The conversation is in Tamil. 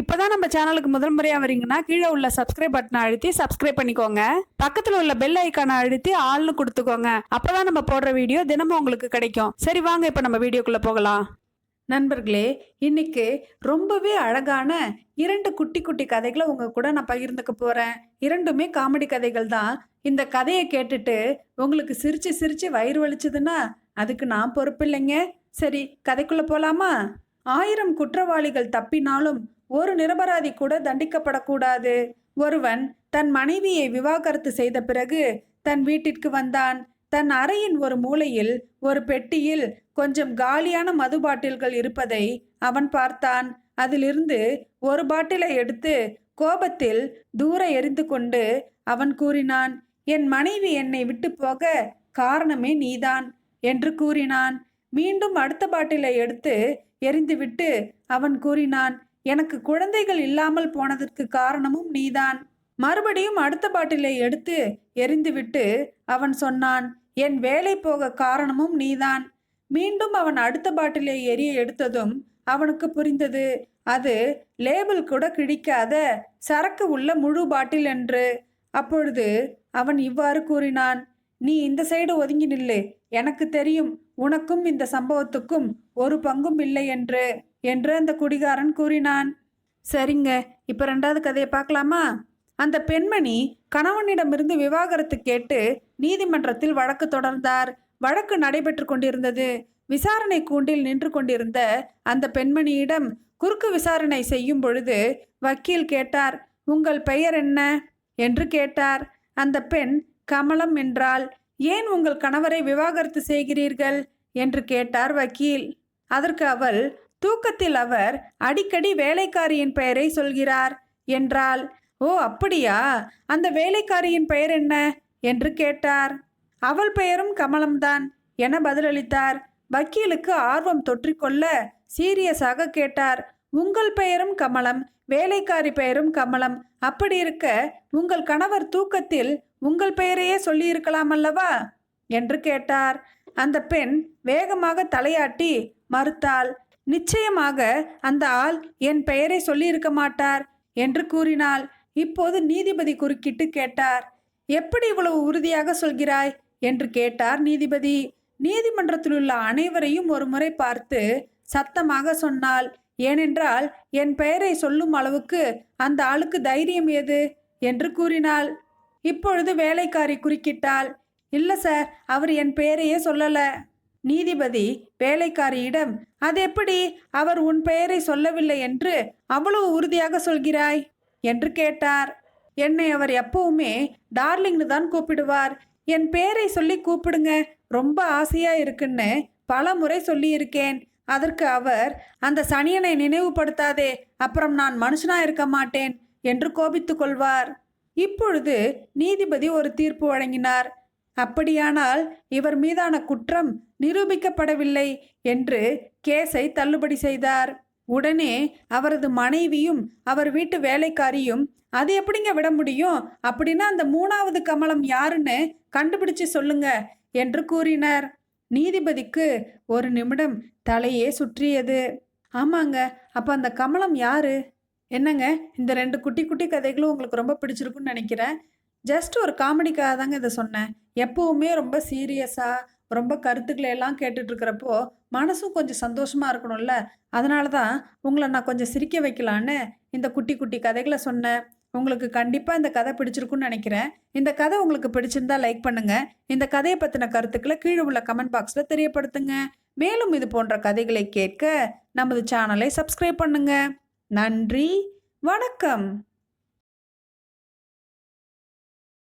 இப்போதான் நம்ம சேனலுக்கு முதல் முறையாக வரீங்கன்னா கீழே உள்ள சப்ஸ்கிரைப் பட்டனை அழுத்தி சப்ஸ்கிரைப் பண்ணிக்கோங்க. பக்கத்தில் உள்ள பெல் ஐக்கானை அழுத்தி ஆள்னு கொடுத்துக்கோங்க. அப்போதான் நம்ம போடுற வீடியோ தினமும் உங்களுக்கு கிடைக்கும். சரி வாங்க இப்போ நம்ம வீடியோக்குள்ளே போகலாம். நண்பர்களே இன்னைக்கு ரொம்பவே அழகான இரண்டு குட்டி குட்டி கதைகளை உங்க கூட நான் பகிர்ந்துக்க போறேன். இரண்டுமே காமெடி கதைகள் தான். இந்த கதையை கேட்டுட்டு உங்களுக்கு சிரிச்சு சிரிச்சு வயிறு வலிச்சதுன்னா அதுக்கு நான் பொறுப்பு இல்லைங்க. சரி கதைக்குள்ள போலாமா? ஆயிரம் குற்றவாளிகள் தப்பினாலும் ஒரு நிரபராதி கூட தண்டிக்கப்படக்கூடாது. ஒருவன் தன் மனைவியை விவாகரத்து செய்த பிறகு தன் வீட்டிற்கு வந்தான். தன் அறையின் ஒரு மூலையில் ஒரு பெட்டியில் கொஞ்சம் காலியான மது பாட்டில்கள் இருப்பதை அவன் பார்த்தான். அதிலிருந்து ஒரு பாட்டிலை எடுத்து கோபத்தில் தூர எறிந்து கொண்டு அவன் கூறினான் என் மனைவி என்னை விட்டு போக காரணமே நீதான் என்று கூறினான். மீண்டும் அடுத்த பாட்டிலை எடுத்து எறிந்துவிட்டு அவன் கூறினான் எனக்கு குழந்தைகள் இல்லாமல் போனதற்கு காரணமும் நீதான். மறுபடியும் அடுத்த பாட்டிலை எடுத்து எறிந்துவிட்டு அவன் சொன்னான் என் வேலை போக காரணமும் நீதான். மீண்டும் அவன் அடுத்த பாட்டிலை எரிய எடுத்ததும் அவனுக்கு புரிந்தது. அது லேபிள் கூட கிழிக்காத சரக்கு உள்ள முழு பாட்டில் என்று. அப்பொழுது அவன் இவ்வாறு கூறினான் நீ இந்த சைடு ஒதுங்கி நில்லு. எனக்கு தெரியும் உனக்கும் இந்த சம்பவத்துக்கும் ஒரு பங்கும் இல்லை என்று. என்று அந்த குடிகாரன் கூறினான். சரிங்க இப்போ ரெண்டாவது கதையை பார்க்கலாமா? அந்த பெண்மணி கணவனிடமிருந்து விவாகரத்து கேட்டு நீதிமன்றத்தில் வழக்கு தொடர்ந்தார். வழக்கு நடைபெற்று கொண்டிருந்தது. விசாரணை கூண்டில் நின்று கொண்டிருந்த அந்த பெண்மணியிடம் குறுக்கு விசாரணை செய்யும் பொழுது வக்கீல் கேட்டார் உங்கள் பெயர் என்ன? என்று கேட்டார். அந்த பெண் கமலம் என்றால் ஏன் உங்கள் கணவரை விவாகரத்து செய்கிறீர்கள்? என்று கேட்டார் வக்கீல். அதற்கு அவள் தூக்கத்தில் அவர் அடிக்கடி வேலைக்காரியின் பெயரை சொல்கிறார் என்றாள். ஓ அப்படியா? அந்த வேலைக்காரியின் பெயர் என்ன? என்று கேட்டார். அவள் பெயரும் கமலம்தான் என பதிலளித்தார். வக்கீலுக்கு ஆர்வம் தொற்றிக்கொள்ள சீரியஸாக கேட்டார். உங்கள் பெயரும் கமலம் வேலைக்காரி பெயரும் கமலம். அப்படி இருக்க உங்கள் கணவர் தூக்கத்தில் உங்கள் பெயரையே சொல்லியிருக்கலாம் அல்லவா? என்று கேட்டார். அந்த பெண் வேகமாக தலையாட்டி மறுத்தாள். நிச்சயமாக அந்த ஆள் என் பெயரை சொல்லியிருக்க மாட்டார் என்று கூறினாள். இப்போது நீதிபதி குறுக்கிட்டு கேட்டார். எப்படி இவ்வளவு உறுதியாக சொல்கிறாய்? என்று கேட்டார் நீதிபதி. நீதிமன்றத்தில் உள்ள அனைவரையும் ஒரு முறை பார்த்து சத்தமாக சொன்னாள். ஏனென்றால் என் பெயரை சொல்லும் அளவுக்கு அந்த ஆளுக்கு தைரியம் ஏது? என்று கூறினாள். இப்பொழுது வேலைக்காரி குறுக்கிட்டாள். இல்லை சார் அவர் என் பெயரையே சொல்லலை. நீதிபதி வேலைக்காரியிடம் அது எப்படி? அவர் உன் பெயரை சொல்லவில்லை என்று அவ்வளவு உறுதியாக சொல்கிறாய்? என்று கேட்டார். என்னை அவர் எப்பவுமே டார்லிங்னு தான் கூப்பிடுவார். என் பேரை சொல்லி கூப்பிடுங்க. ரொம்ப ஆசையா இருக்குன்னு பல முறை சொல்லியிருக்கேன். அதற்கு அவர் அந்த சனியனை நினைவுபடுத்தாதே. அப்புறம் நான் மனுஷனா இருக்க மாட்டேன் என்று கோபித்துக் கொள்வார். இப்பொழுது நீதிபதி ஒரு தீர்ப்பு வழங்கினார். அப்படியானால் இவர் மீதான குற்றம் நிரூபிக்கப்படவில்லை என்று கேஸை தள்ளுபடி செய்தார். உடனே அவரது மனைவியும் அவர் வீட்டு வேலைக்காரியும் அது எப்படிங்க விட முடியும்? அப்படின்னா அந்த மூணாவது கமலம் யாருன்னு கண்டுபிடிச்சு சொல்லுங்க என்று கூறினர். நீதிபதிக்கு ஒரு நிமிடம் தலையே சுற்றியது. ஆமாங்க அப்ப அந்த கமலம் யாரு? என்னங்க இந்த ரெண்டு குட்டி குட்டி கதைகளும் உங்களுக்கு ரொம்ப பிடிச்சிருக்குன்னு நினைக்கிறேன். ஜஸ்ட் ஒரு காமெடிக்காக தாங்க இதை சொன்னேன். எப்பவுமே ரொம்ப சீரியஸாக ரொம்ப கருத்துக்களை எல்லாம் கேட்டுட்ருக்கிறப்போ மனசும் கொஞ்சம் சந்தோஷமாக இருக்கணும்ல? அதனால தான் உங்களை நான் கொஞ்சம் சிரிக்க வைக்கலான்னு இந்த குட்டி குட்டி கதைகளை சொன்னேன். உங்களுக்கு கண்டிப்பாக இந்த கதை பிடிச்சிருக்குன்னு நினைக்கிறேன். இந்த கதை உங்களுக்கு பிடிச்சிருந்தா லைக் பண்ணுங்கள் இந்த கதையை பற்றின கருத்துக்களை கீழே உள்ள கமெண்ட் பாக்ஸில் தெரியப்படுத்துங்க. மேலும் இது போன்ற கதைகளை கேட்க நமது சேனலை சப்ஸ்கிரைப் பண்ணுங்கள் நன்றி. வணக்கம்.